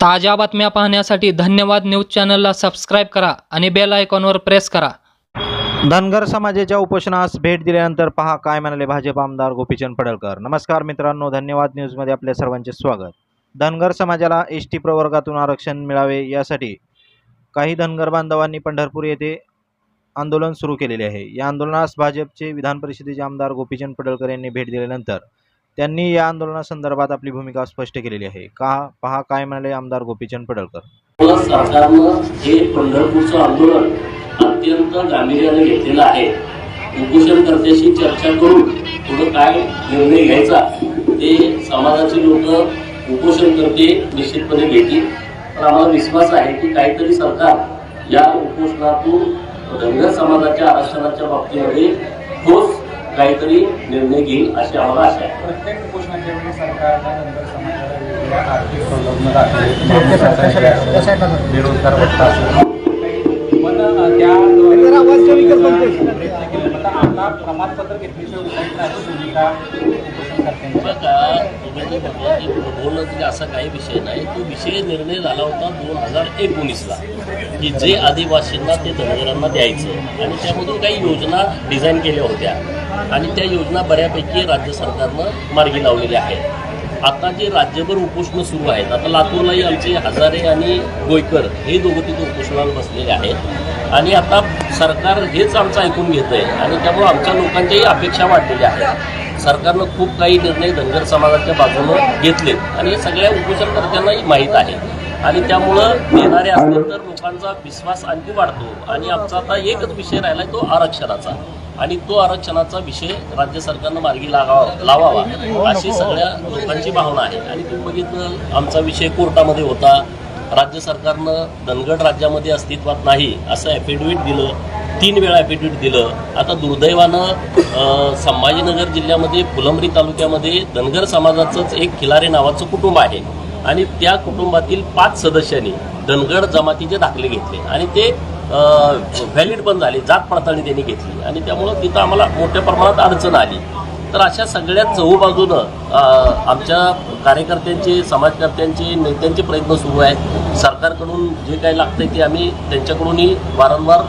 ताज्या बातम्या पाहण्यासाठी धन्यवाद न्यूज चॅनलला सबस्क्राईब करा आणि बेल आयकॉनवर प्रेस करा. धनगर समाजाच्या उपोषणास भेट दिल्यानंतर पहा काय म्हणाले भाजप आमदार गोपीचंद पडळकर. नमस्कार मित्रांनो धन्यवाद न्यूजमध्ये आपल्या सर्वांचे स्वागत. धनगर समाजाला एस टी प्रवर्गातून आरक्षण मिळावे यासाठी काही धनगर बांधवांनी पंढरपूर येथे आंदोलन सुरू केलेले आहे. या आंदोलनास भाजपचे विधान परिषदेचे आमदार गोपीचंद पडळकर यांनी भेट दिल्यानंतर त्यांनी या आंदोलनासंदर्भात आपली भूमिका स्पष्ट केलेली आहे. का? पहा काय म्हणाले आमदार गोपीचंद पडळकर. सरकारनं हे पंढरपूरचं आंदोलन अत्यंत गांभीर्याने घेतलेलं आहे. उपोषणकर्त्याशी चर्चा करून पुढं काय निर्णय घ्यायचा ते समाजाचे लोक उपोषणकर्ते निश्चितपणे घेतील. पण आम्हाला विश्वास आहे की काहीतरी सरकार या उपोषणातून धनगर समाजाच्या आरक्षणाच्या बाबतीमध्ये ठोस काहीतरी निर्णय घेईल अशी आम्हाला आशा आहे. प्रत्येक उपोषणाच्या वेळी सरकारला नंतर समाजाला वेगवेगळ्या आर्थिक सवलती दाखवले. बेरोजगार भत्ता असेल पण त्या प्रयत्न प्रमाणपत्र घेतल्याशिवाय नाही अशी भूमिका उपोषणकर्त्यांची बोलणं म्हणजे असा काही विषय नाही. तो विषय निर्णय झाला होता दोन हजार एकोणीसला की जे आदिवासींना ते धनगरांना द्यायचं. आणि त्यामधून काही योजना डिझाईन केल्या होत्या. आणि त्या योजना बऱ्यापैकी राज्य सरकारनं मार्गी लावलेल्या आहेत. आता जे राज्यभर उपोषणं सुरू आहेत आता लातूरलाही आमचे हजारे आणि गोयकर हे दोघं तिथे उपोषणाला बसलेले आहेत. आणि आता सरकार हेच आमचं ऐकून घेत आहे आणि त्यामुळं आमच्या लोकांच्याही अपेक्षा वाढलेल्या आहेत. सरकारनं खूप काही निर्णय धनगर समाजाच्या बाजूनं घेतलेत. आणि हे सगळ्या उपोषणकर्त्यांनाही माहीत आहे. आणि त्यामुळं येणारे असतील तर लोकांचा विश्वास आणखी वाढतो. आणि आमचा आता एकच विषय राहिला आहे तो आरक्षणाचा. आणि तो आरक्षणाचा विषय राज्य सरकारनं मार्गी लागावा लावावा अशी सगळ्या लोकांची भावना आहे. आणि तुम्ही बघितलं आमचा विषय कोर्टामध्ये होता. राज्य सरकारनं धनगड राज्यामध्ये अस्तित्वात नाही असं ॲफिडेविट दिलं तीन वेळा ॲफिडेविट दिलं. आता दुर्दैवानं संभाजीनगर जिल्ह्यामध्ये फुलंब्री तालुक्यामध्ये धनगर समाजाचंच एक खिलारे नावाचं कुटुंब आहे. आणि त्या कुटुंबातील पाच सदस्यांनी धनगड जमातीचे दाखले घेतले. आणि ते व्हॅलिड पण झाले जात पडताळणी त्यांनी घेतली. आणि त्यामुळं तिथं आम्हाला मोठ्या प्रमाणात अडचण आली. तर अशा सगळ्या चहूबाजूनं आमच्या कार्यकर्त्यांचे समाजकर्त्यांचे नेत्यांचे प्रयत्न सुरू आहेत. सरकारकडून जे काही आहे ते आम्ही त्यांच्याकडूनही वारंवार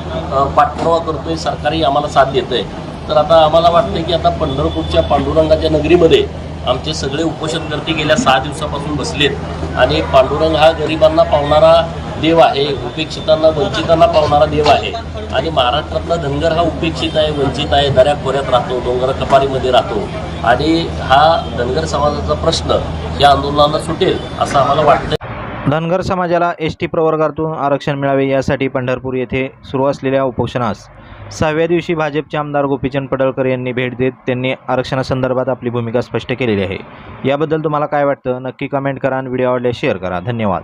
पाठपुरावा करतो आहे सरकारही आम्हाला साथ देतंय. तर आता आम्हाला वाटतं की आता पंढरपूरच्या पांडुरंगाच्या नगरीमध्ये आमचे सगळे उपोषणकर्ते गेल्या सहा दिवसापासून बसलेत. आणि पांडुरंग हा गरिबांना पावणारा देव आहे. उपेक्षितांना वंचितांना पावणारा देव आहे. आणि महाराष्ट्रातला धनगर हा उपेक्षित आहे वंचित आहे. दऱ्या खोऱ्यात राहतो डोंगर कपारीमध्ये राहतो. आणि हा धनगर समाजाचा प्रश्न या आंदोलनाला सुटेल असं आम्हाला वाटतं धनगर समाजाला एस टी प्रवर्गातून आरक्षण मिळावे यासाठी पंढरपूर येथे सुरू असलेल्या उपोषणास. सहाव्या दिवशी भाजपचे आमदार गोपीचंद पडळकर यांनी भेट देत त्यांनी आरक्षणासंदर्भात आपली भूमिका स्पष्ट केलेली आहे. याबद्दल तुम्हाला काय वाटतं? नक्की कमेंट करा आणि व्हिडिओ आवडल्यास शेअर करा. धन्यवाद.